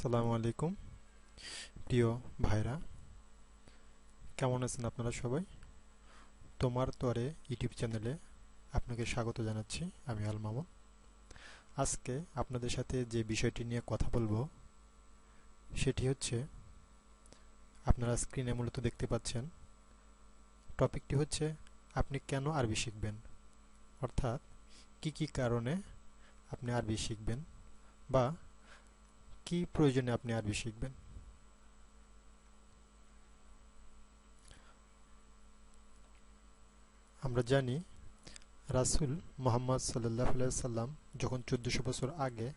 আসসালামু আলাইকুম। প্রিয় ভাইরা, কেমন আছেন আপনারা সবাই? তোমার তরে ইউটিউব চ্যানেলে আপনাকে স্বাগত জানাচ্ছি, আমি আল মামুন। আজকে আপনাদের সাথে যে বিষয়টি নিয়ে কথা বলব, সেটি হচ্ছে, আপনারা স্ক্রিনে মূলত দেখতে পাচ্ছেন, টপিকটি হচ্ছে, আপনি কেন আরবি শিখবেন? অর্থাৎ, কি কি কারণে আপনি আরবি শিখবেন? বা কি প্রয়োজনে আপনি আরবি শিখবেন? আমরা জানি রাসুল মোহাম্মদ সাল্লাহ সাল্লাম যখন চোদ্দশো বছর আগে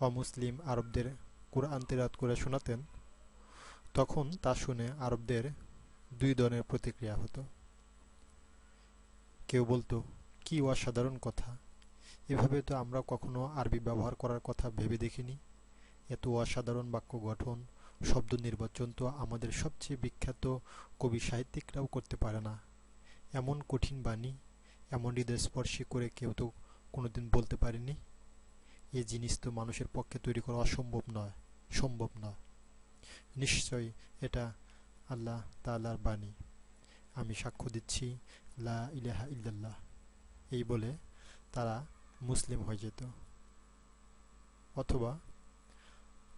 অমুসলিম আরবদের কোরআন তেরাত করে শোনাতেন, তখন তা শুনে আরবদের দুই ধরনের প্রতিক্রিয়া হতো। কেউ বলতো, কি অসাধারণ কথা, এভাবে তো আমরা কখনো আরবি ব্যবহার করার কথা ভেবে দেখিনি। এত অসাধারণ বাক্য গঠন, শব্দ নির্বাচন তো আমাদের সবচেয়ে বিখ্যাত কবি সাহিত্যিকরাও করতে পারে না। এমন কঠিন বাণী, এমন হৃদয়স্পর্শী করে কেউ তো কোনোদিন বলতে পারেনি। এই জিনিস তো মানুষের পক্ষে তৈরি করা অসম্ভব নয়, সম্ভব নয়। নিশ্চয়ই এটা আল্লাহ তালার বাণী। আমি সাক্ষ্য দিচ্ছি, লা ইলাহা ইল্লাল্লাহ। এই বলে তারা মুসলিম হয়ে যেত। অথবা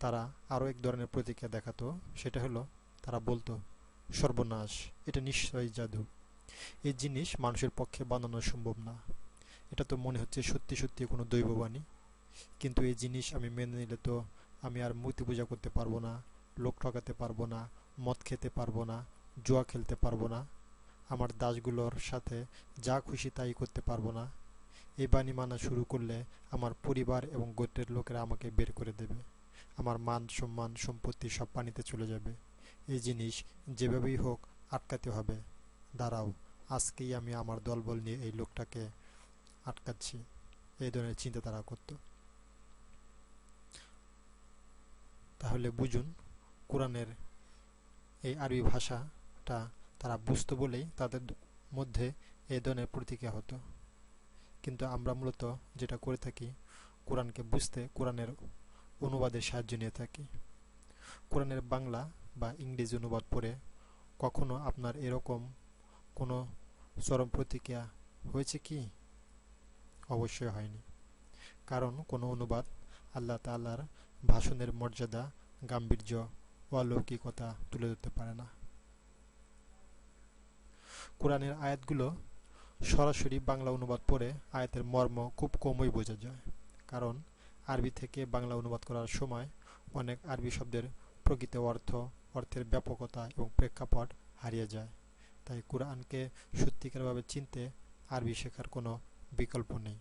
তারা আরও এক ধরনের প্রতিক্রিয়া দেখাতো, সেটা হলো তারা বলতো, সর্বনাশ, এটা নিশ্চয়ই জাদু। এই জিনিস মানুষের পক্ষে বানানো সম্ভব না। এটা তো মনে হচ্ছে সত্যি সত্যি কোনো দৈববাণী। কিন্তু এই জিনিস আমি মেনে নিলে তো আমি আর মূর্তি পূজা করতে পারব না, লোক ঠকাতে পারব না, মদ খেতে পারব না, জুয়া খেলতে পারব না। আমার দাসগুলোর সাথে যা খুশি তাই করতে পারব না। এই বাণী মানা শুরু করলে আমার পরিবার এবং গোত্রের লোকেরা আমাকে বের করে দেবে। আমার মান, সম্মান, সম্পত্তি সব পানিতে চলে যাবে। এই জিনিস যেভাবেই হোক আটকাতে হবে। দাঁড়াও, আজকেই আমি আমার দলবল নিয়ে এই লোকটাকে আটকাচ্ছি। এই ধরনের চিন্তা তারা করত। তাহলে বুঝুন, কোরআনের এই আরবি ভাষাটা তারা বুঝতো বলেই তাদের মধ্যে এই ধরনের প্রতিক্রিয়া হতো। কিন্তু আমরা মূলত যেটা করে থাকি, কোরআনকে বুঝতে, কোরআনের অনুবাদের সাহায্য নিয়ে থাকি। কোরআনের বাংলা বা ইংরেজি অনুবাদ পড়ে কখনো আপনার এরকম কোনো চরম প্রতিক্রিয়া হয়েছে কি? অবশ্যই হয়নি। কারণ কোনো অনুবাদ আল্লাহ তাল্লার ভাষণের মর্যাদা, গাম্ভীর্য ও অলৌকিকতা তুলে ধরতে পারে না। কোরআনের আয়াতগুলো সরাসরি বাংলা অনুবাদ পড়ে আয়াতের মর্ম খুব কমই বোঝা যায়। কারণ আরবি থেকে বাংলা অনুবাদ করার সময় অনেক আরবি শব্দের প্রকৃত অর্থ, অর্থের ব্যাপকতা এবং প্রেক্ষাপট হারিয়ে যায়। তাই কোরআনকে সত্যিকারভাবে চিনতে আরবি শেখার কোনো বিকল্প নেই।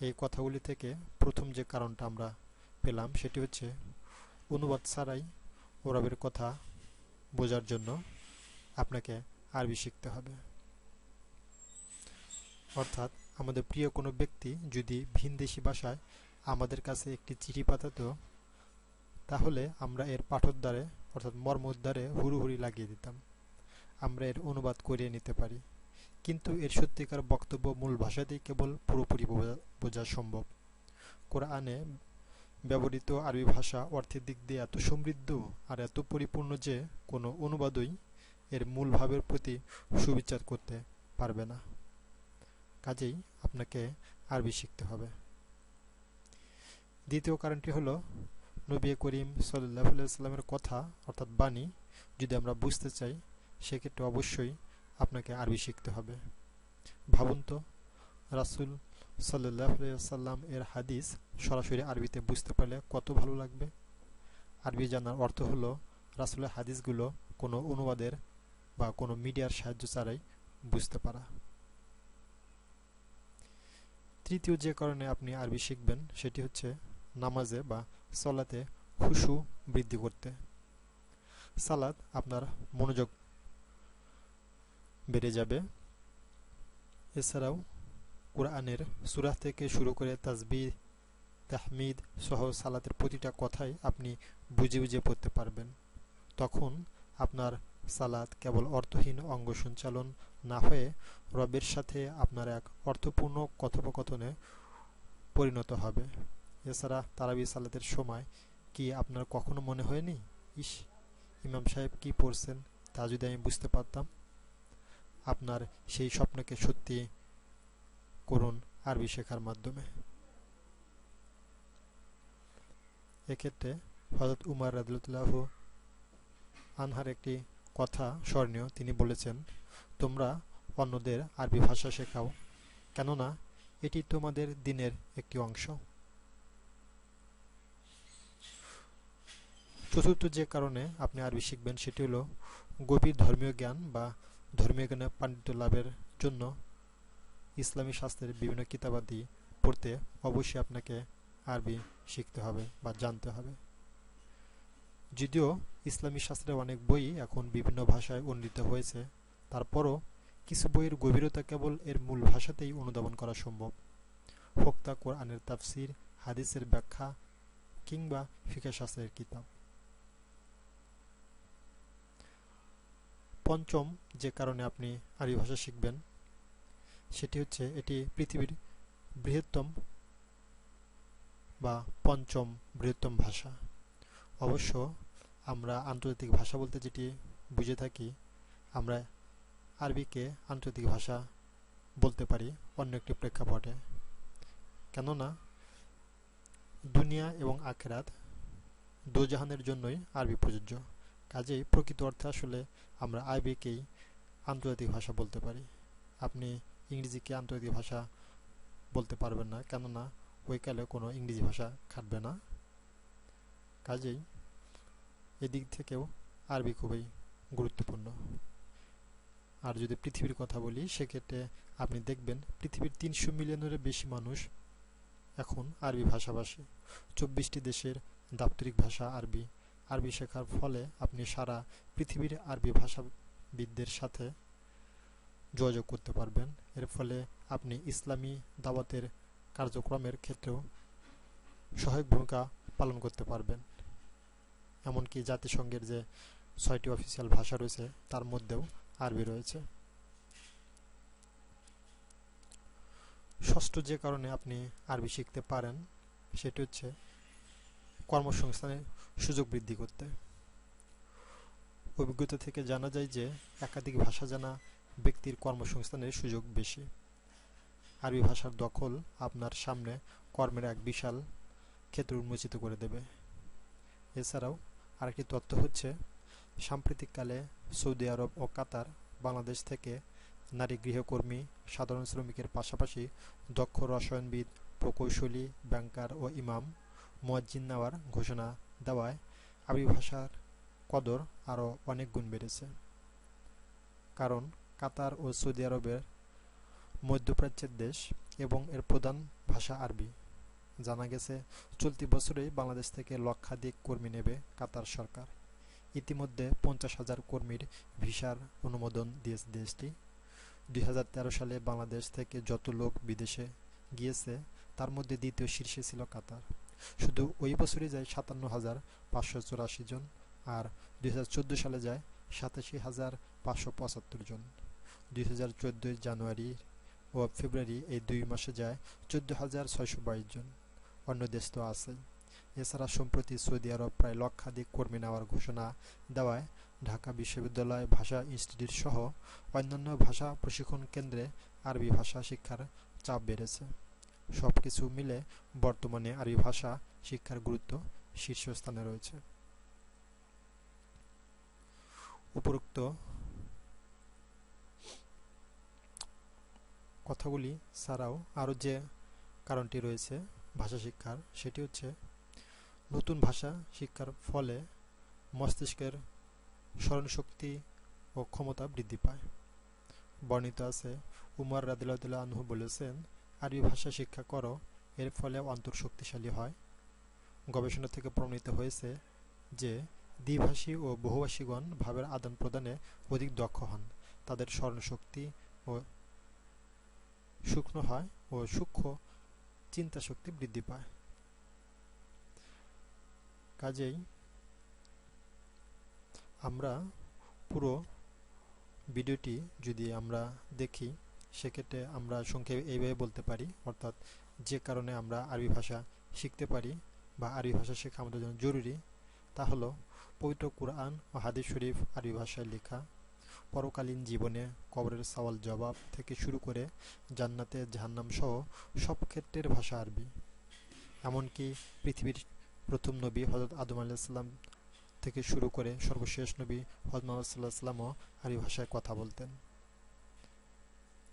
এই কথাগুলি থেকে প্রথম যে কারণটা আমরা পেলাম সেটি হচ্ছে, অনুবাদ ছাড়াই ওরবের কথা বোঝার জন্য আপনাকে আরবি শিখতে হবে। অর্থাৎ আমাদের প্রিয় কোনো ব্যক্তি যদি ভিনদেশি ভাষায় আমাদের কাছে একটি চিঠি পাঠাতো, তাহলে আমরা এর পাঠোদ্ধারে, অর্থাৎ মর্মোদ্ধারে হুড়ুহুড়ি লাগিয়ে দিতাম। আমরা এর অনুবাদ করিয়ে নিতে পারি। কিন্তু এর সত্যিকার বক্তব্য মূল ভাষাতেই কেবল পুরোপুরি বোঝা সম্ভব। কোরআনে ব্যবহৃত আরবি ভাষা অর্থের দিক দিয়ে এত সমৃদ্ধ আর এত পরিপূর্ণ যে কোনো অনুবাদই এর মূল ভাবের প্রতি সুবিচার করতে পারবে না। কাজেই আপনাকে আরবি শিখতে হবে। দ্বিতীয় কারণটি হলো, নবী করিম সাল্লাহ সাল্লামের কথা, অর্থাৎ বাণী, যদি আমরা বুঝতে চাই, সেক্ষেত্রে অবশ্যই আপনাকে আরবি শিখতে হবে। ভাবুন তো, রাসুল সাল্লাহ সাল্লাম এর হাদিস সরাসরি আরবিতে বুঝতে পারলে কত ভালো লাগবে? আরবি জানার অর্থ হলো, রাসুলের হাদিসগুলো কোনো অনুবাদের বা কোনো মিডিয়ার সাহায্য ছাড়াই বুঝতে পারা। তৃতীয় যে কারণে আপনি আরবি শিখবেন, সেটি হচ্ছে নামাজে বা সলাতে খুশু বৃদ্ধি করতে। সালাদ আপনার মনোযোগ বেড়ে যাবে। এছাড়াও কোরআনের সুরাহ থেকে শুরু করে তাজবি তাহমিদ সহ সালাতের প্রতিটা কথাই আপনি বুঝে বুঝে পড়তে পারবেন। তখন আপনার সালাদ কেবল অর্থহীন অঙ্গ সঞ্চালন না হয়ে রবের সাথে আপনার এক অর্থপূর্ণ কথোপকথনে পরিণত হবে। এছাড়া তারাবি সালাতের সময় কি আপনার কখনো মনে হয়নি? ইস, ইমাম সাহেব কি পড়ছেন তা যদি আমি বুঝতে পারতাম। আপনার সেই স্বপ্নকে সত্যি করুন আরবি শেখার মাধ্যমে। এক্ষেত্রে হজরত উমার রাদুল্লাহ আনহার একটি কথা স্মরণীয়, তিনি বলেছেন, তোমরা অন্যদের আরবি ভাষা শেখাও, কেননা এটি তোমাদের দিনের একটি অংশ। চতুর্থ যে কারণে আপনি আরবি শিখবেন, সেটি হলো গভীর ধর্মীয় জ্ঞান বা ধর্মীয় জ্ঞানে পাণ্ডিত্য লাভের জন্য ইসলামী শাস্ত্রের বিভিন্ন কিতাবাদি পড়তে অবশ্যই আপনাকে আরবি শিখতে হবে বা জানতে হবে। যদিও ইসলামী শাস্ত্রের অনেক বই এখন বিভিন্ন ভাষায় উন্নীত হয়েছে। তারপরও কিছু বইয়ের গভীরতা কেবল এর মূল ভাষাতেই অনুধাবন করা সম্ভব। হোক তা কোরআনের তাফসির, হাদিসের ব্যাখ্যা কিংবা ফিকা শাস্ত্রের কিতাব। পঞ্চম যে কারণে আপনি আরবি ভাষা শিখবেন, সেটি হচ্ছে এটি পৃথিবীর বৃহত্তম বা পঞ্চম বৃহত্তম ভাষা। অবশ্য আমরা আন্তর্জাতিক ভাষা বলতে যেটি বুঝে থাকি, আমরা আরবিকে আন্তর্জাতিক ভাষা বলতে পারি অন্য একটি প্রেক্ষাপটে। কেননা, দুনিয়া এবং আখেরাত দোজাহানের জন্যই আরবি প্রযোজ্য। কাজেই প্রকৃত অর্থে আসলে আমরা আরবিকেই আন্তর্জাতিক ভাষা বলতে পারি। আপনি ইংরেজিকে আন্তর্জাতিক ভাষা বলতে পারবেন না, কেননা ওই কালে কোনো ইংরেজি ভাষা খাটবে না। কাজেই এদিক থেকেও আরবি খুবই গুরুত্বপূর্ণ। আর যদি পৃথিবীর কথা বলি, সেক্ষেত্রে আপনি দেখবেন পৃথিবীর তিনশো মিলিয়নেরও বেশি মানুষ এখন আরবি ভাষাভাষী। চব্বিশটি দেশের দাপ্তরিক ভাষা আরবি। আরবি শেখার ফলে আপনি সারা পৃথিবীর আরবি ভাষাবিদদের সাথে যোগাযোগ করতে পারবেন। এর ফলে আপনি ইসলামী দাওয়াতের কার্যক্রমের ক্ষেত্রেও সহায়ক ভূমিকা পালন করতে পারবেন। এমনকি জাতিসংঘের যে ছয়টি অফিসিয়াল ভাষা রয়েছে, তার মধ্যেও আরবি রয়েছে। ষষ্ঠ যে কারণে আপনি আরবি শিখতে পারেন, সেটি হচ্ছে কর্মসংস্থানের সুযোগ বৃদ্ধি করতে। অভিজ্ঞতা থেকে জানা যায় যে একাধিক ভাষা জানা ব্যক্তির কর্মসংস্থানের সুযোগ বেশি। আরবি ভাষার দখল আপনার সামনে কর্মের এক বিশাল ক্ষেত্র উন্মোচিত করে দেবে। এছাড়াও আরেকটি তথ্য হচ্ছে, সাম্প্রতিককালে সৌদি আরব ও কাতার বাংলাদেশ থেকে নারী গৃহকর্মী, সাধারণ শ্রমিকের পাশাপাশি দক্ষ রসায়নবিদ, প্রকৌশলী, ব্যাংকার ও ইমাম, মুয়াজ্জিন নেওয়ার ঘোষণা দেওয়ায় আরবি ভাষার কদর আরও অনেক গুণ বেড়েছে। কারণ কাতার ও সৌদি আরবের মধ্যপ্রাচ্যের দেশ এবং এর প্রধান ভাষা আরবি। জানা গেছে, চলতি বছরেই বাংলাদেশ থেকে লক্ষাধিক কর্মী নেবে কাতার সরকার। ইতিমধ্যে পঞ্চাশ হাজার কর্মীর ভিসার অনুমোদন দিয়েছে দেশটি। দুই হাজার তেরো সালে বাংলাদেশ থেকে যত লোক বিদেশে গিয়েছে, তার মধ্যে দ্বিতীয় শীর্ষে ছিল কাতার। শুধু ওই বছরই যায় সাতান্ন হাজার পাঁচশো চুরাশি জন আর দুই হাজার চোদ্দ সালে যায় সাতাশি হাজার পাঁচশো পঁচাত্তর জন। দুই হাজার চোদ্দ জানুয়ারি ও ফেব্রুয়ারি এই দুই মাসে যায় চোদ্দ হাজার ছয়শো বাইশ জন। অন্য দেশ তো আছে এছাড়া সম্প্রতি সৌদি আরব প্রায় লক্ষাধিক কর্মী নেওয়ার ঘোষণা দেওয়ায় ঢাকা বিশ্ববিদ্যালয় ভাষা ইনস্টিটিউট সহ অন্যান্য ভাষা প্রশিক্ষণ কেন্দ্রে আরবি ভাষা শিক্ষার চাপ বেড়েছে। সব কিছু মিলে বর্তমানে আরবি ভাষা শিক্ষার গুরুত্ব শীর্ষস্থানে রয়েছে। উপরোক্ত কথাগুলি ছাড়াও আরও যে কারণটি রয়েছে ভাষা শিক্ষার, সেটি হচ্ছে নতুন ভাষা শিক্ষার ফলে মস্তিষ্কের স্মরণশক্তি ও ক্ষমতা বৃদ্ধি পায়। বর্ণিত আছে, উমর রাদিল্লাহ আনহু বলেছেন, আরবি ভাষা শিক্ষা করো, এর ফলে অন্তর শক্তিশালী হয়। গবেষণা থেকে প্রমাণিত হয়েছে যে দ্বিভাষী ও বহুভাষীগণ ভাবের আদান প্রদানে অধিক দক্ষ হন। তাদের স্মরণশক্তি ও শুকনো হয় ও সূক্ষ্ম চিন্তা শক্তি বৃদ্ধি পায়। কাজেই আমরা পুরো ভিডিওটি যদি আমরা দেখি, সেক্ষেত্রে আমরা সংক্ষেপে এইভাবে বলতে পারি, অর্থাৎ যে কারণে আমরা আরবি ভাষা শিখতে পারি বা আরবি ভাষা শেখা আমাদের জন্য জরুরি, তা হলো পবিত্র কোরআন ও হাদিস শরীফ আরবি ভাষায় লেখা। পরকালীন জীবনে কবরের সওয়াল জবাব থেকে শুরু করে জান্নাতে জাহান্নাম সহ সব ক্ষেত্রের ভাষা আরবি। এমনকি পৃথিবীর প্রথম নবী হজরত আদম আলাইসাল্লাম থেকে শুরু করে সর্বশেষ নবী হজরত মোহাম্মদ সাল্লাহ সাল্লামও আরবি ভাষায় কথা বলতেন।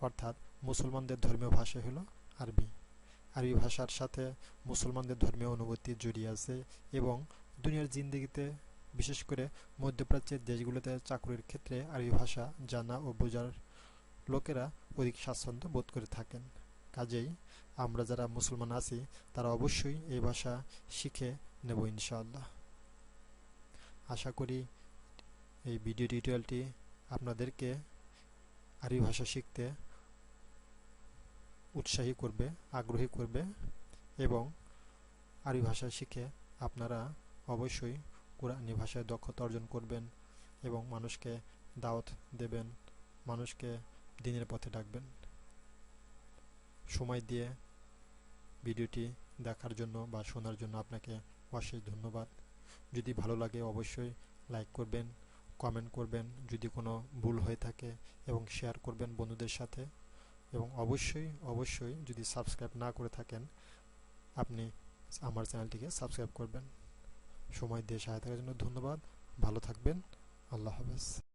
অর্থাৎ মুসলমানদের ধর্মীয় ভাষা হলো আরবি। আরবি ভাষার সাথে মুসলমানদের ধর্মীয় অনুভূতি জড়িয়ে আছে এবং দুনিয়ার জিন্দগিতে বিশেষ করে মধ্যপ্রাচ্যের দেশগুলোতে চাকরির ক্ষেত্রে আরবি ভাষা জানা ও বোঝার লোকেরা অধিক স্বাচ্ছন্দ্য বোধ করে থাকেন। কাজেই আমরা যারা মুসলমান আছি, তারা অবশ্যই এই ভাষা শিখে নেব ইনশাআল্লাহ। আশা করি এই ভিডিও টিউটোরিয়ালটি আপনাদেরকে আরবি ভাষা শিখতে উৎসাহী করবে, আগ্রহী করবে এবং আরবি ভাষা শিখে আপনারা অবশ্যই কোরআনি ভাষায় দক্ষতা অর্জন করবেন এবং মানুষকে দাওয়াত দেবেন, মানুষকে দিনের পথে ডাকবেন। সময় দিয়ে ভিডিওটি দেখার জন্য বা শোনার জন্য আপনাকে অশেষ ধন্যবাদ। যদি ভালো লাগে অবশ্যই লাইক করবেন, কমেন্ট করবেন, যদি কোনো ভুল হয়ে থাকে এবং শেয়ার করবেন বন্ধুদের সাথে। এবং অবশ্যই অবশ্যই যদি সাবস্ক্রাইব না করে থাকেন, আপনি আমার চ্যানেলটিকে সাবস্ক্রাইব করবেন। সময় দিয়ে সহায়তার জন্য ধন্যবাদ। ভালো থাকবেন। আল্লাহ হাফেজ।